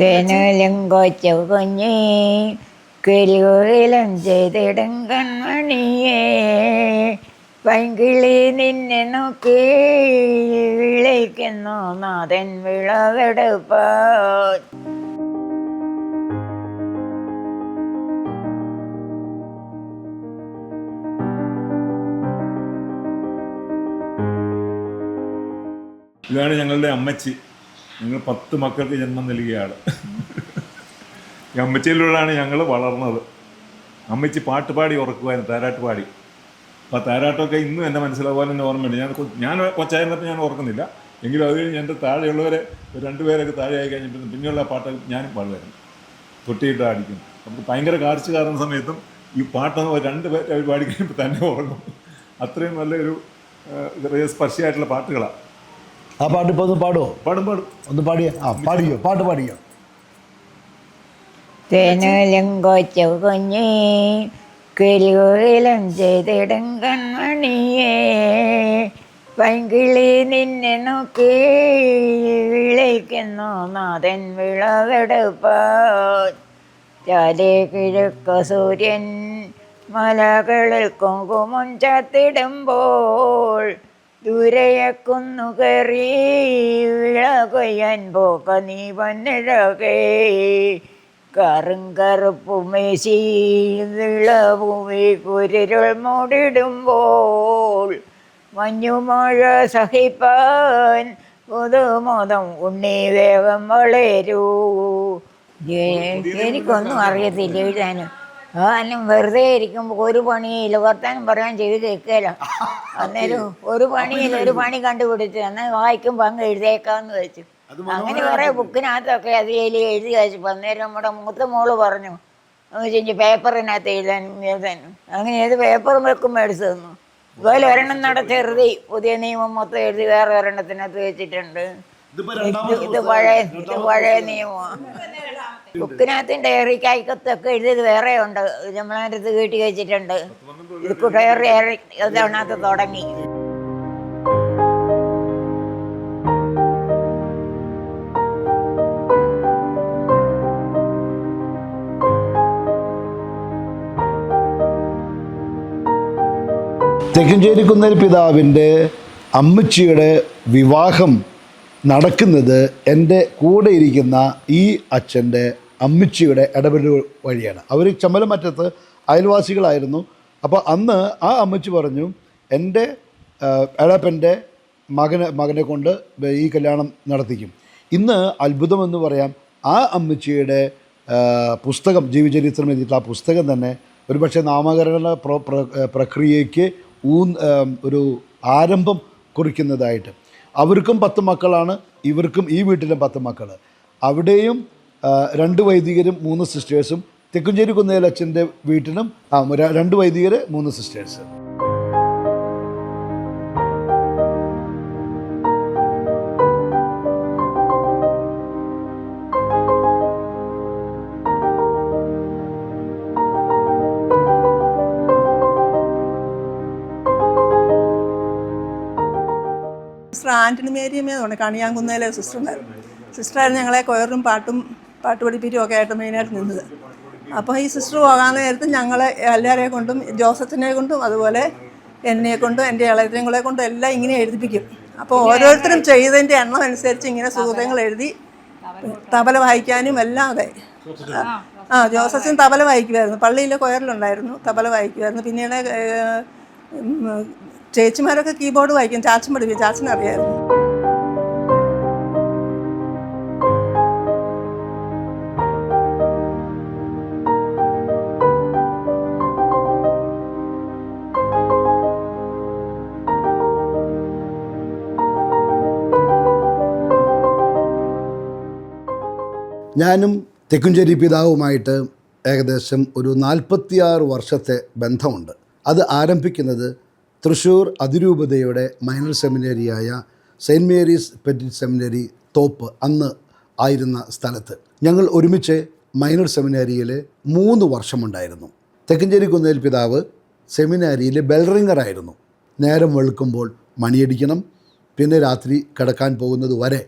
തേനലും കൊച്ചു കുഞ്ഞി കിലുകിലും ചെയ്തിടും കൺമണിയേ. പൈങ്കിളി നിന്നെ നോക്കി വിളിക്കുന്നു നാഥൻ വിളവെടുപ്പ. ഇതാണ് ഞങ്ങളുടെ അമ്മച്ചി. ഞങ്ങൾ പത്ത് മക്കൾക്ക് ജന്മം നൽകിയാണ്. ഈ അമ്മച്ചിയിലൂടെയാണ് ഞങ്ങൾ വളർന്നത്. അമ്മച്ചി പാട്ട് പാടി ഉറക്കുമായിരുന്നു താരാട്ട് പാടി. അപ്പോൾ താരാട്ടമൊക്കെ ഇന്നും എന്റെ മനസ്സിലാവാൻ തന്നെ ഓർമ്മയുണ്ട് ഞാൻ ഞാൻ കൊച്ചായിരുന്നപ്പോൾ ഞാൻ ഓർക്കുന്നില്ല. എങ്കിലും അത് കഴിഞ്ഞ് എന്റെ താഴെയുള്ളവരെ രണ്ടുപേരൊക്കെ താഴെയായി കഴിഞ്ഞിട്ട് പിന്നെയുള്ള പാട്ട് ഞാനും പാടുമായിരുന്നു തൊട്ടിയിട്ട് അടിക്കും നമുക്ക് ഭയങ്കര കാർച്ച് കാരണം സമയത്തും ഈ പാട്ടെന്ന് രണ്ട് പേര് അവർ പാടി തന്നെ ഓർക്കും അത്രയും നല്ലൊരു ഹൃദയസ്പർശിയായിട്ടുള്ള പാട്ടുകളാണ്. ആ പാട്ട് ഇപ്പോൾ ഒന്ന് പാടുമോ പാടും പാടും. ഒന്ന് പാടിയ. ആ പാടിയോ പാട്ട് പാടിയോ തേനലും കൊച്ചു കുഞ്ഞേ കിലുകിലും ചെയ്തിടും കൺമണിയേ പൈങ്കിളി നിന്നെ നോക്കി വിളിക്കുന്നു നാഥൻ വിളവെടുപ്പ. ചാലേ കിഴക്ക് സൂര്യൻ മലകളിൽ കുങ്കുമം ചത്തിടുമ്പോൾ ദൂരയക്കുന്നു കയറി വിള കൊയ്യാൻ പോക്ക നീ വന്നിഴകേ. കറും കറുപ്പുമേശി വിളഭൂമി കുരിരുൾ മൂടിടുമ്പോൾ മഞ്ഞുമഴ സഹിപ്പാൻ പുതുമോദം ഉണ്ണി വേഗം വളരൂ. എനിക്കൊന്നും അറിയത്തില്ല എഴുതാനും. ഞാനും വെറുതെ ഇരിക്കുമ്പോൾ ഒരു പണിയില്ല. വർത്താനം പറയാൻ ചെയ്ത് കേൾക്കല. അന്നേരം ഒരു പണിയില്ല. ഒരു പണി കണ്ടുപിടിച്ച് എന്നാൽ വായിക്കുമ്പോൾ അങ്ങ് എഴുതേക്കാന്ന് വെച്ചു. അങ്ങനെ കുറെ ബുക്കിനകത്തൊക്കെ അത് എഴുതി എഴുതി വെച്ചപ്പോൾ അന്നേരം നമ്മുടെ മൂത്ത മോൾ പറഞ്ഞു വെച്ചാൽ പേപ്പറിനകത്ത് എഴുതാനും എഴുതാനും. അങ്ങനെ ഏത് പേപ്പറും വെക്കും മേടിച്ചു തന്നു. ഇതുപോലെ ഒരെണ്ണം നട ചെറുതി പുതിയ നിയമം മൊത്തം എഴുതി വേറെ ഒരെണ്ണത്തിനകത്ത് വെച്ചിട്ടുണ്ട്. ബുക്കിനകത്തും ഡയറിക്കായിക്കത്തൊക്കെ എഴുതിയത് വേറെ ഉണ്ട് നമ്മളത് വീട്ടി വെച്ചിട്ടുണ്ട്. ഇത് ഇതിനകത്ത് തുടങ്ങി. തെക്കഞ്ചേരി കുന്നേൽ പിതാവിന്റെ അമ്മച്ചിയുടെ വിവാഹം നടക്കുന്നത് എന്റെ കൂടെ ഇരിക്കുന്ന ഈ അച്ഛന്റെ അമ്മച്ചിയുടെ ഇടപെടൽ വഴിയാണ്. അവർ ചമ്മലമറ്റത്ത് അയൽവാസികളായിരുന്നു. അപ്പോൾ അന്ന് ആ അമ്മച്ചി പറഞ്ഞു എന്റെ എളപ്പന്റെ മകനെ മകനെ കൊണ്ട് ഈ കല്യാണം നടത്തിക്കും. ഇന്ന് അത്ഭുതമെന്ന് പറയാം. ആ അമ്മച്ചിയുടെ പുസ്തകം ജീവചരിത്രം എഴുതിയിട്ടുള്ള ആ പുസ്തകം തന്നെ ഒരുപക്ഷെ നാമകരണ പ്ര പ്ര- പ്രക്രിയയ്ക്ക് ഊ ഒരു ആരംഭം കുറിക്കുന്നതായിട്ട്. അവർക്കും പത്ത് മക്കളാണ് ഇവർക്കും ഈ വീട്ടിലും പത്ത് മക്കൾ അവിടെയും രണ്ട് വൈദികരും മൂന്ന് സിസ്റ്റേഴ്സും തെക്കുംചേരി കുന്നേലച്ഛന്റെ വീട്ടിലും രണ്ട് വൈദികർ മൂന്ന് സിസ്റ്റേഴ്സ് സിസ്റ്റർ ആന്റണി മേരിയമ്മയാണ് കണിയാങ്കുന്നേലെ സിസ്റ്ററുണ്ടായിരുന്നു സിസ്റ്ററായിരുന്നു ഞങ്ങളെ കൊയറും പാട്ടും പാട്ട് പഠിപ്പിക്കും ഒക്കെ ആയിട്ട് മെയിനായിട്ട് നിന്നത്. അപ്പോൾ ഈ സിസ്റ്റർ പോകാൻ നേരത്ത് ഞങ്ങളെ എല്ലാവരെ കൊണ്ടും ജോസഫിനെ കൊണ്ടും അതുപോലെ എന്നെ കൊണ്ടും എന്റെ ഇളയത്തിനെ കൊണ്ടും എല്ലാം ഇങ്ങനെ എഴുതിപ്പിക്കും. അപ്പോൾ ഓരോരുത്തരും ചെയ്തതിന്റെ എണ്ണം അനുസരിച്ച് ഇങ്ങനെ സുഹൃത്തുക്കൾ എഴുതി തബല വായിക്കാനും എല്ലാം അതെ. ആ ജോസഫിൻ തബല വായിക്കുമായിരുന്നു. പള്ളിയിലെ കൊയറിലുണ്ടായിരുന്നു. തബല വായിക്കുമായിരുന്നു. പിന്നീട് ചേച്ചിമാരൊക്കെ കീബോർഡ് വായിക്കും ചാച്ചൻ പഠിപ്പിക്കും ചാച്ചനറിയായിരുന്നു ഞാനും തെക്കുംചേരി പിതാവുമായിട്ട് ഏകദേശം ഒരു നാൽപ്പത്തിയാറ് വർഷത്തെ ബന്ധമുണ്ട്. അത് ആരംഭിക്കുന്നത് തൃശ്ശൂർ അതിരൂപതയുടെ മൈനർ സെമിനറിയായ സെയിന്റ് മേരീസ് പെറ്റിറ്റ് സെമിനറി തോപ്പ് അന്ന് ആയിരുന്ന സ്ഥലത്ത്. ഞങ്ങൾ ഒരുമിച്ച് മൈനർ സെമിനാരിയിൽ മൂന്ന് വർഷമുണ്ടായിരുന്നു. തെക്കഞ്ചേരി കുന്നേൽ പിതാവ് സെമിനാരിയിൽ ബെൽറിങ്ങറായിരുന്നു നേരം വെളുക്കുമ്പോൾ മണിയടിക്കണം പിന്നെ രാത്രി കിടക്കാൻ പോകുന്നത് വരെ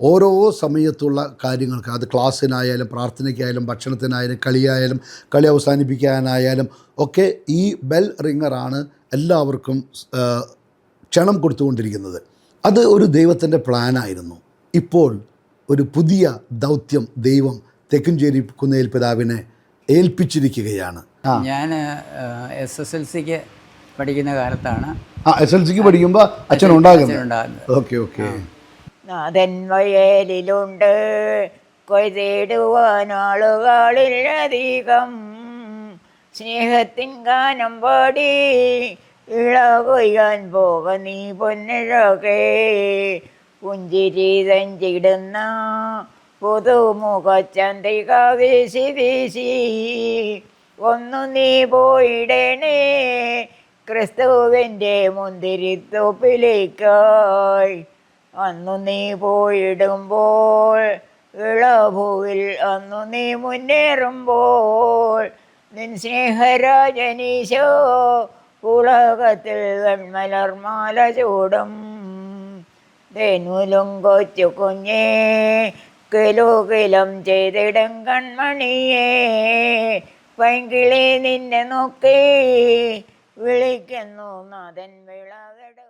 ഓരോ സമയത്തുള്ള കാര്യങ്ങൾക്ക് അത് ക്ലാസ്സിനായാലും പ്രാർത്ഥനയ്ക്കായാലും ഭക്ഷണത്തിനായാലും കളിയായാലും കളി അവസാനിപ്പിക്കാനായാലും ഒക്കെ ഈ ബെൽ റിങ്ങറാണ് എല്ലാവർക്കും ക്ഷണം കൊടുത്തുകൊണ്ടിരിക്കുന്നത്. അത് ഒരു ദൈവത്തിന്റെ പ്ലാനായിരുന്നു. ഇപ്പോൾ ഒരു പുതിയ ദൗത്യം ദൈവം തെക്കുംചേരി കുന്നേൽ പിതാവിനെ ഏൽപ്പിച്ചിരിക്കുകയാണ്. ഞാൻ എസ് എസ് എൽ സിക്ക് പഠിക്കുന്ന കാലത്താണ്. ആ എസ് എൽ സിക്ക് പഠിക്കുമ്പോൾ അച്ഛൻ ഉണ്ടാകുന്നത്? ഉണ്ടാകുന്നത്. Okay okay. നാഥൻ വയലിലുണ്ട്. ഗാനം പാടി ഇള കൊയ്യാൻ പോക നീ പൊന്നിഴകേ. പുഞ്ചിരി തഞ്ചിടുന്ന പുതുമുഖചന്ദ്രിക വീശി വീശി ഒന്നു നീ പോയിടണേ. ക്രിസ്തുവിന്റെ മുന്തിരിത്തോപ്പിലേക്കായി അന്നു നീ പോയിടുമ്പോൾ ഇളഭൂവിൽ അന്നു നീ മുന്നേറുമ്പോൾ നിൻ പുളകത്തിൽ ഉലകത്തിൽ വെൺമലർമാല ചൂടും. ധനുലും കൊച്ചു കുഞ്ഞേ കിലോകിലം ചെയ്തിടും കൺമണിയേ. പൈങ്കിളി നിന്നെ നോക്കി വിളിക്കുന്നു നാഥൻ വിളകെടുപ്പ്